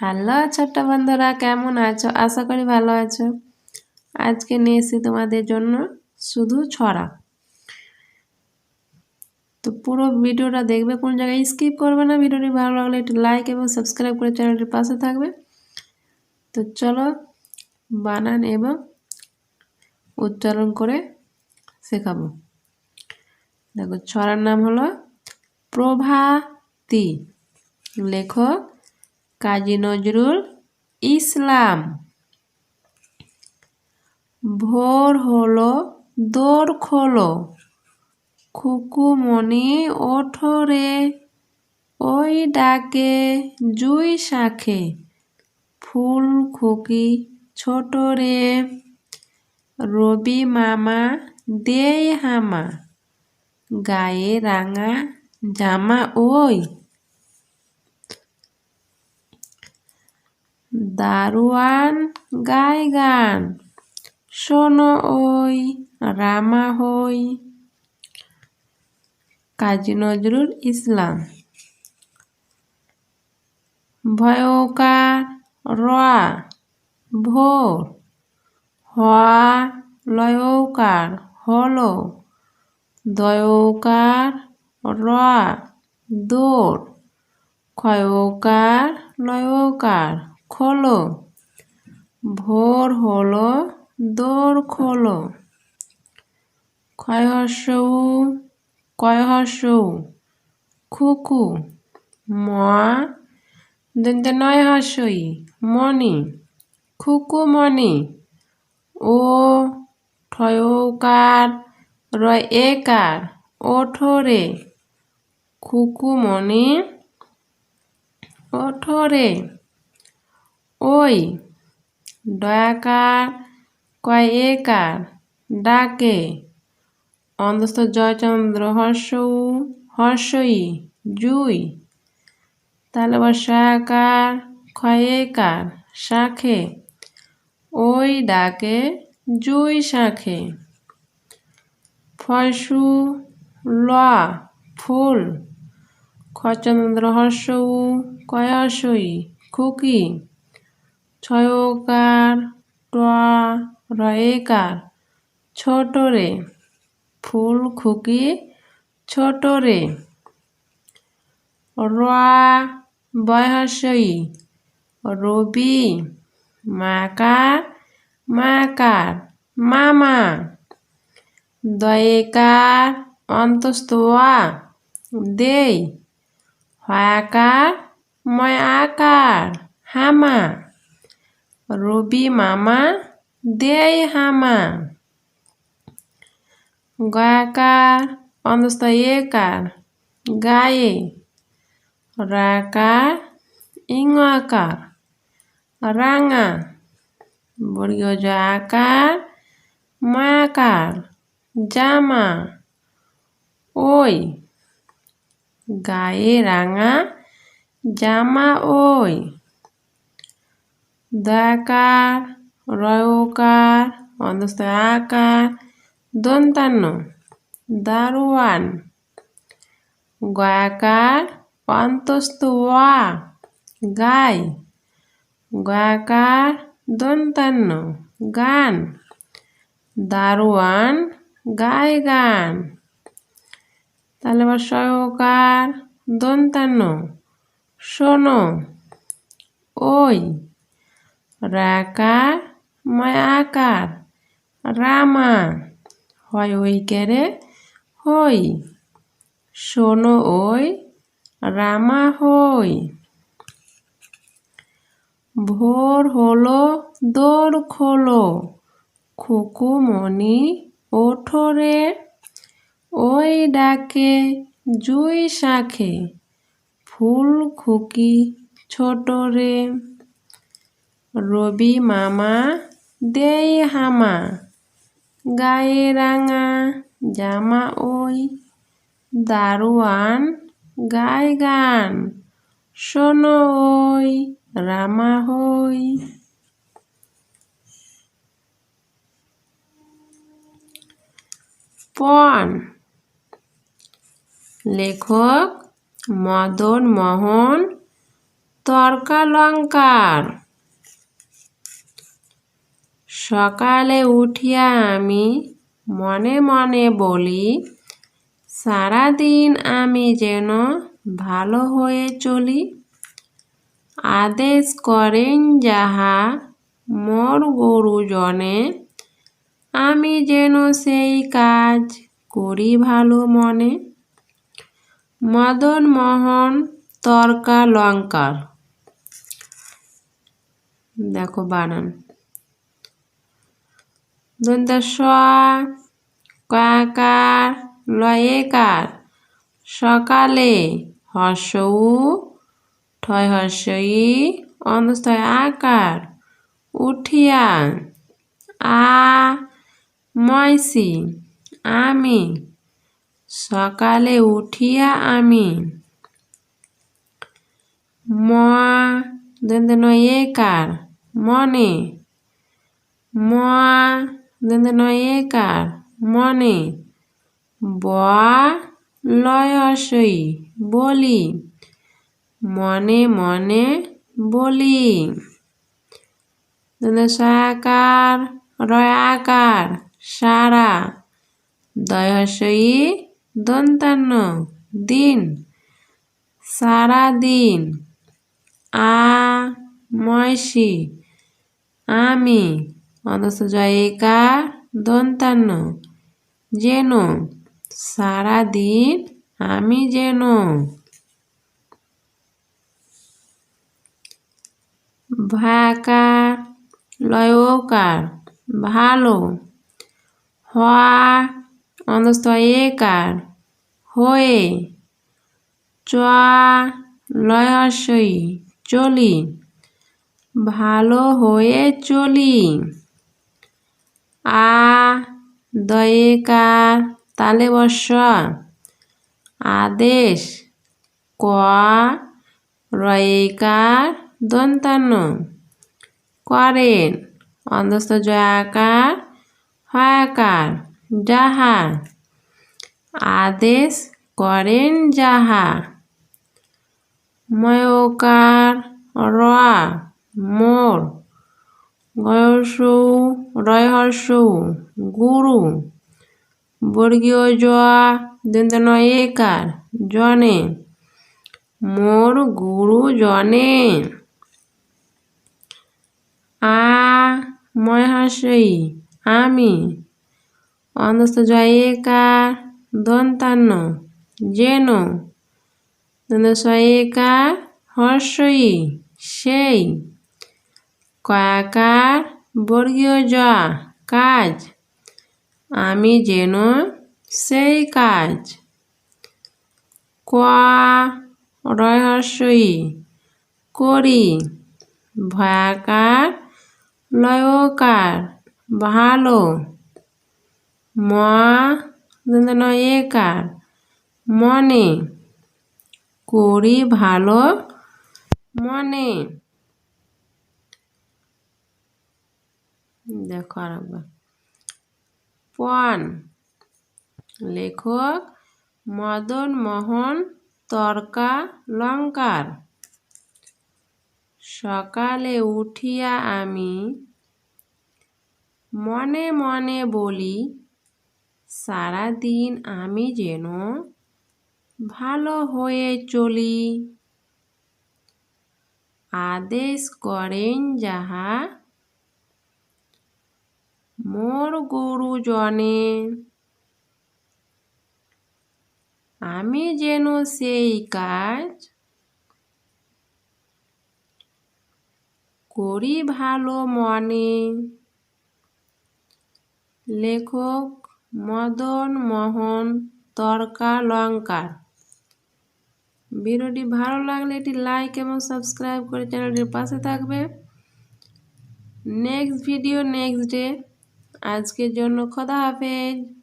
Hello ছোট্ট বন্ধুরা, কেমন আছো? আশা করি ভালো আছো। আজকে নিয়ে এসেছি তোমাদের জন্য শুধু ছড়া। তো পুরো ভিডিওটা দেখবে, কোন জায়গায় স্কিপ করবে না। ভিডিওটি ভালো লাগলে একটু লাইক এবং সাবস্ক্রাইব করে চ্যানেলটির পাশে থাকবে। তো চলো, বানান এবং উচ্চারণ করে শেখাবো। দেখো, ছড়ার নাম হলো প্রভাতী। লেখক কাজী নজরুল ইসলাম। ভোর হলো দৌড় খোলো। খুকুমণি ওঠরে ওই ডাকে জুই শাখে। ফুল খুকি ছোট রে, রবি মামা দেই হামা। গায়ে রাঙা জামা ওই। দারোয়ান গায় গান শোনো ওই রামা হই কাজী নজরুল ইসলাম ভয়কার রা ভোর হওয়া লয়কার হল দয়কার রা দৌড় ক্ষয়কার লয়কার খোলো। ভোর হলো দৌড় খোলো। ক্ষয়হস্যৌ কয়হস্যৌ খুকু, ম? নয় হস্যই মণি। খুকু, মণি। ও ঠয়কার রয় একার ওঠরে খুকুমণি ওঠরে ওই, দয়াকার কয় একার ডাকে। অন্ধস্থ জয়চন্দ্র হর্ষ হর্ষই জুই তাহলে আবার শাকার ক্ষয়েকার শাখে। ওই ডাকে জুই শাখে। ফসু ল, ফুল। খচন্দ্র হর্ষ কয়াশই খুকি। ছয়কার রয়েকার ছোট রে ফুল খুকি ছোট রে রা বয়সই রবি, মাকার মাকার, মামা। দয়েকার, অন্তস্তোয়া, দেই। হয়াকার ময় আকার হামা। রবি মামা দেই হামা গয়াকার অন্তস্থ একার গায়ে রাকার ইঙ্গাকার রাঙা বর্গীয় আকার মাকার জামা ওই গায়ে রাঙা জামা ওই দয়াকার রয়কার অন্ধস্থ আকার দন্তান্ন দারোয়ান গয়াকার অন্তস্থ ওয়া গায় গয়াকার দন্তান্ন গান দারোয়ান গায় গান তাহলে আবার সহকার দন্তান্ন শোনো, ওই রাকার মায়াকার রামা হয় ওই কেরে হই শোনো ওই রামা হই ভোর হলো দৌড় খোলো খুকুমণি ওঠরে ওই ডাকে জুই শাখে ফুল খুকি ছোট রে রবি মামা দেই হামা গায়ে রাঙা জামা ওই দারোয়ান গায় গান শোনো ওই রামা হই পণ লেখক মদন মোহন তরকা লঙ্কার সকালে উঠিয়া আমি মনে মনে বলি, সারাদিন আমি যেন ভালো হয়ে চলি। আদেশ করেন যাহা মোর গুরুজনে, আমি যেন সেই কাজ করি ভালো মনে। মদন মোহন তরকা লঙ্কার দেখো বানান। দন্ত কাকার, লয়েকার। সকালে হর্ষউ ঠয় হর্ষই অন্ধস্থয় আকার, উঠিয়া, আ, ময়সি, আমি। সকালে উঠিয়া আমি। ম, দন্ত একার, মনে। ম দন্ত একার মনে ব লয়সই বলি মনে মনে বলি সাকার রয়াকার সারা দয়সই দন্তান্ন দিন সারা দিন আ ময়সি আমি অদস্ত জয়িকা দন্তান্ন। যেন সারা দিন আমি যেন। ভাকার লয়কার ভালো। হওয়া অনস্থ একার হয়ে চ লয়সই চলি। ভালো হয়ে চলি। আ দয়েকার তালে বর্ষ। আদেশ, ক রয়েকার দন্তান্ন করেন অন্ধস্থ জয়াকার, হয়াকার, যাহা। আদেশ, করেন যাহা। ময়কার, র, মোর। গয়সৌ রয়হর্ষৌ, গুরু, বর্গীয় জ দন্ত একার, জনে। মোর গুরু জনে। আ মহাশয়ী আমি। অন্ধস্থ জয়েকার দন্তান্ন, যেন। দন্ত সয়েকার হর্ষয়ী, সেই। কয়াকার বর্গীয় জ কাজ। আমি যেন সেই কাজ। ক, রহস্যই করি। ভয়াকার, লয়কার, ভালো। ম একার মনে। করি ভালো, মনে। দেখো আরেকবার পণ লেখক মদন মোহন তর্কা লঙ্কার সকালে উঠিয়া আমি মনে মনে বলি সারাদিন আমি যেন ভালো হয়ে চলি আদেশ করেন যাহা গুরুজনে আমি যেন সেই কাজ করি ভালো মনে। লেখক মদন মোহন তর্কা লঙ্কার ভিডিওটি ভালো লাগলে এটি লাইক এবং সাবস্ক্রাইব করে চ্যানেলটির পাশে থাকবে। Next video, next day. আজকের জন্য খোদা হাফেজ।